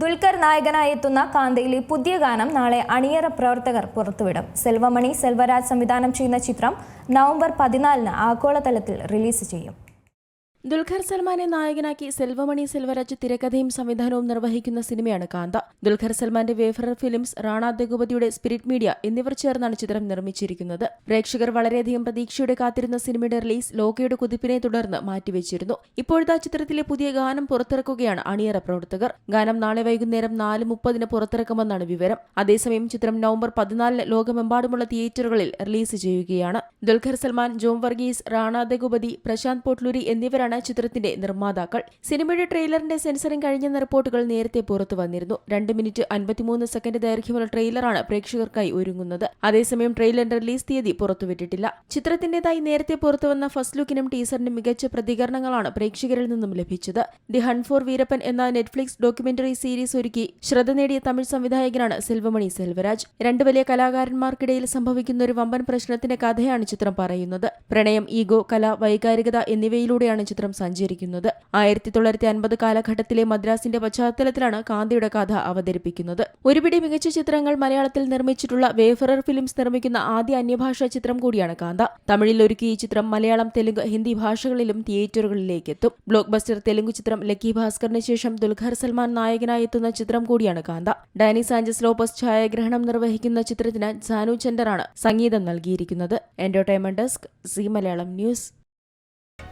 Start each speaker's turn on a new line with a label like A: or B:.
A: ദുൽഖർ നായകനായി എത്തുന്ന കാന്തയിലെ പുതിയ ഗാനം നാളെ അണിയറ പ്രവർത്തകർ പുറത്തുവിടും. സെൽവമണി സെൽവരാജ് സംവിധാനം ചെയ്യുന്ന ചിത്രം നവംബർ പതിനാലിന് ആഗോളതലത്തിൽ റിലീസ് ചെയ്യും.
B: ദുൽഖർ സൽമാനെ നായകനാക്കി സെൽവമണി സെൽവരാജ് തിരക്കഥയും സംവിധാനവും നിർവഹിക്കുന്ന സിനിമയാണ് കാന്ത. ദുൽഖർ സൽമാന്റെ വേഫറർ ഫിലിംസ് റാണ ദഗുപതിയുടെ സ്പിരിറ്റ് മീഡിയ എന്നിവർ ചേർന്നാണ് ചിത്രം നിർമ്മിച്ചിരിക്കുന്നത്. പ്രേക്ഷകർ വളരെയധികം പ്രതീക്ഷയോടെ കാത്തിരുന്ന സിനിമയുടെ റിലീസ് ലോകയുടെ കുതിപ്പിനെ തുടർന്ന് മാറ്റിവെച്ചിരുന്നു. ഇപ്പോഴത്തെ ചിത്രത്തിലെ പുതിയ ഗാനം പുറത്തിറക്കുകയാണ് അണിയറ പ്രവർത്തകർ. ഗാനം നാളെ വൈകുന്നേരം നാല് മുപ്പതിന് പുറത്തിറക്കുമെന്നാണ് വിവരം. അതേസമയം ചിത്രം നവംബർ പതിനാലിന് ലോകമെമ്പാടുമുള്ള തിയേറ്ററുകളിൽ റിലീസ് ചെയ്യുകയാണ്. ദുൽഖർ സൽമാൻ ജോം വർഗീസ് റാണ ദഗുപതി പ്രശാന്ത് പോട്ട്ലൂരി എന്നിവരാണ് ചിത്രത്തിന്റെ നിർമ്മാതാക്കൾ. സിനിമയുടെ ട്രെയിലറിന്റെ സെൻസറിംഗ് കഴിഞ്ഞെന്ന റിപ്പോർട്ടുകൾ നേരത്തെ പുറത്തു വന്നിരുന്നു. രണ്ട് മിനിറ്റ് അൻപത്തിമൂന്ന് സെക്കൻഡ് ദൈർഘ്യമുള്ള ട്രെയിലറാണ് പ്രേക്ഷകർക്കായി ഒരുങ്ങുന്നത്. അതേസമയം ട്രെയിലറിന്റെ റിലീസ് തീയതി പുറത്തുവിട്ടിട്ടില്ല. ചിത്രത്തിന്റേതായി നേരത്തെ പുറത്തുവന്ന ഫസ്റ്റ് ലുക്കിനും ടീസറിനും മികച്ച പ്രതികരണങ്ങളാണ് പ്രേക്ഷകരിൽ നിന്നും ലഭിച്ചത്. ദി ഹൺ ഫോർ വീരപ്പൻ എന്ന നെറ്റ്ഫ്ലിക്സ് ഡോക്യുമെന്ററി സീരീസ് ഒരുക്കി ശ്രദ്ധ നേടിയ തമിഴ് സംവിധായകനാണ് സെൽവമണി സെൽവരാജ്. രണ്ട് വലിയ കലാകാരന്മാർക്കിടയിൽ സംഭവിക്കുന്ന ഒരു വമ്പൻ പ്രശ്നത്തിന്റെ കഥയാണ് ചിത്രം പറയുന്നത്. പ്രണയം ഈഗോ കല വൈകാരികത എന്നിവയിലൂടെയാണ് ചിത്രം സഞ്ചരിക്കുന്നത്. ആയിരത്തി തൊള്ളായിരത്തി അൻപത് കാലഘട്ടത്തിലെ മദ്രാസിന്റെ പശ്ചാത്തലത്തിലാണ് കാന്തിയുടെ കഥ അവതരിപ്പിക്കുന്നത്. ഒരുപിടി മികച്ച ചിത്രങ്ങൾ മലയാളത്തിൽ നിർമ്മിച്ചിട്ടുള്ള വേഫറർ ഫിലിംസ് നിർമ്മിക്കുന്ന ആദ്യ അന്യഭാഷാ ചിത്രം കൂടിയാണ് കാന്ത. തമിഴിൽ ഒരുക്കിയ ഈ ചിത്രം മലയാളം തെലുങ്ക് ഹിന്ദി ഭാഷകളിലും തിയേറ്ററുകളിലേക്ക് എത്തും ബ്ലോക്ക് ബസ്റ്റർ തെലുങ്ക് ചിത്രം ലക്കി ഭാസ്കറിന് ശേഷം ദുൽഖർ സൽമാൻ നായകനായി എത്തുന്ന ചിത്രം കൂടിയാണ് കാന്ത. ഡാനി സാഞ്ചസ് ലോപ്പസ് ഛായാഗ്രഹണം നിർവഹിക്കുന്ന ചിത്രത്തിന് സാനു ചന്ദറാണ് സംഗീതം നൽകിയിരിക്കുന്നത്. Entertainment desk Zee Malayalam news